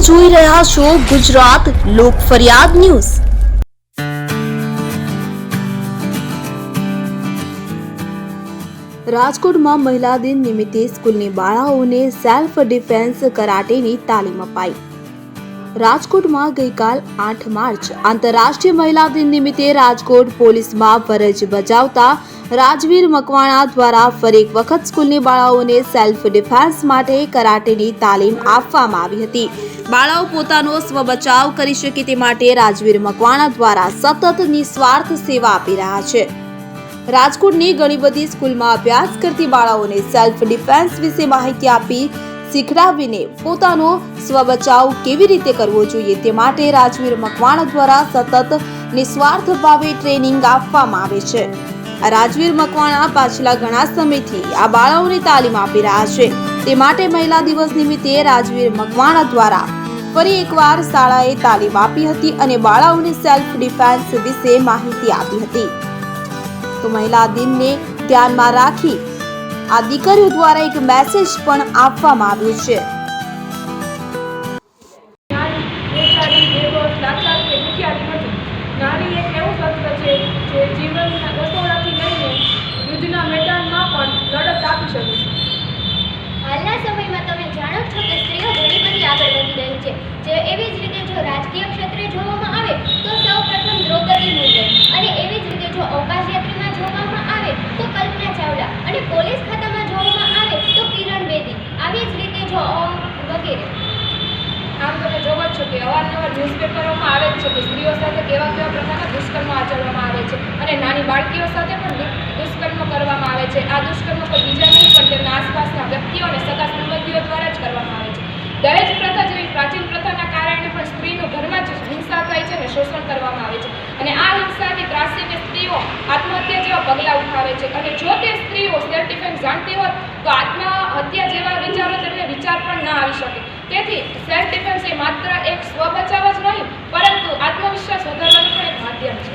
જોઈ રહ્યા છો ગુજરાત લોક ફરિયાદ ન્યૂઝ. રાજકોટમાં મહિલા દિન નિમિત્તે સ્કૂલની બાળાઓને સેલ્ફ ડિફેન્સ કરાટેની તાલીમ અપાઈ. રાજકોટમાં ગઈકાલ આઠ માર્ચ આંતરરાષ્ટ્રીય મહિલા દિન નિમિત્તે રાજકોટ પોલીસમાં ફરજ બજાવતા રાજવીર મકવાણા દ્વારા ફરી એક વખત સ્કૂલની બાળાઓને સેલ્ફ ડિફેન્સ માટે કરાટેની તાલીમ આપવામાં આવી હતી. બાળાઓ પોતાનો સ્વબચાવ કરી શકે તે માટે રાજવીર મકવાણા દ્વારા સતત નિસ્વાર્થ સેવા આપી રહ્યા છે. રાજકોટની ઘણી બધી સ્કૂલમાં અભ્યાસ કરતી બાળાઓને સેલ્ફ ડિફેન્સ વિશે માહિતી આપી શીખડાવીને પોતાનો સ્વ બચાવ કેવી રીતે કરવો જોઈએ તે માટે રાજવીર મકવાણા દ્વારા સતત નિસ્વાર્થ ભાવે ટ્રેનિંગ આપવામાં આવે છે. રાજવીર મકવાણા પાછલા ઘણા સમયથી આ બાળાઓને તાલીમ આપી રહ્યા છે? તે માટે મહિલા દિવસ નિમિત્તે રાજવીર મકવાણા દ્વારા ફરી એકવાર શાળાએ તાલીમ આપી હતી અને બાળાઓને સેલ્ફ ડિફેન્સ વિશે માહિતી આપી હતી. તો મહિલા દિનને ધ્યાનમાં રાખી આ દીકરીઓ દ્વારા એક મેસેજ પણ આપવામાં આવ્યો છે નારી બેકારી બેરોજ લાચાર કે દુખિયારી નથી નારી એક એવું તત્વ છે જે જીવનના રસોડાથી લઈને યુદ્ધના મેદાનમાં પણ લડત આપી શકે છે હાલના સમયમાં તમે જાણો છો કે સ્ત્રીઓ ઘણી બધી આગળ વધી રહી છે જે એવી જ રીતે જો રાજકીય ક્ષેત્રે જોવામાં આવે તો સૌ પ્રથમ દ્રૌપદી મુર્મુ. અને એવી જ રીતે જો અવકાશ યાત્રીમાં જોવામાં આવે તો કલ્પના ચાવલા અને પોલીસ ખાતામાં જોવામાં આવે તો કિરણ બેદી. આવી જ રીતે જો વગેરે. આમ તમે જોવો છો કે અવારનવાર ન્યૂઝપેપરોમાં આવે જ છે કે સ્ત્રીઓ સાથે કેવા કેવા પ્રકારના દુષ્કર્મ આચરવામાં આવે છે. અને નાની બાળકીઓ સાથે પણ દુષ્કર્મ કરવામાં આવે છે. આ દુષ્કર્મ કોઈ બીજા નહીં પણ તેમના આસપાસના વ્યક્તિઓ અને સગા સંબંધીઓ દ્વારા જ કરવામાં આવે છે દહેજ પ્રથા જેવી પ્રાચીન પ્રથાના કારણે પણ સ્ત્રીનું ઘરમાં જ હિંસા થાય છે અને શોષણ કરવામાં આવે છે અને આ હિંસાથી ત્રાસીને સ્ત્રીઓ આત્મહત્યા જેવા પગલાં ઉઠાવે છે અને જો તે સ્ત્રીઓ સેલ્ફ ડિફેન્સ જાણતી હોત તો આત્મહત્યા જેવા વિચારો તેમને વિચાર પણ ના આવી શકે તેથી સેલ્ફ ડિફેન્સ એ માત્ર એક સ્વ બચાવ જ નહીં પરંતુ આત્મવિશ્વાસ વધારવાનું પણ એક માધ્યમ છે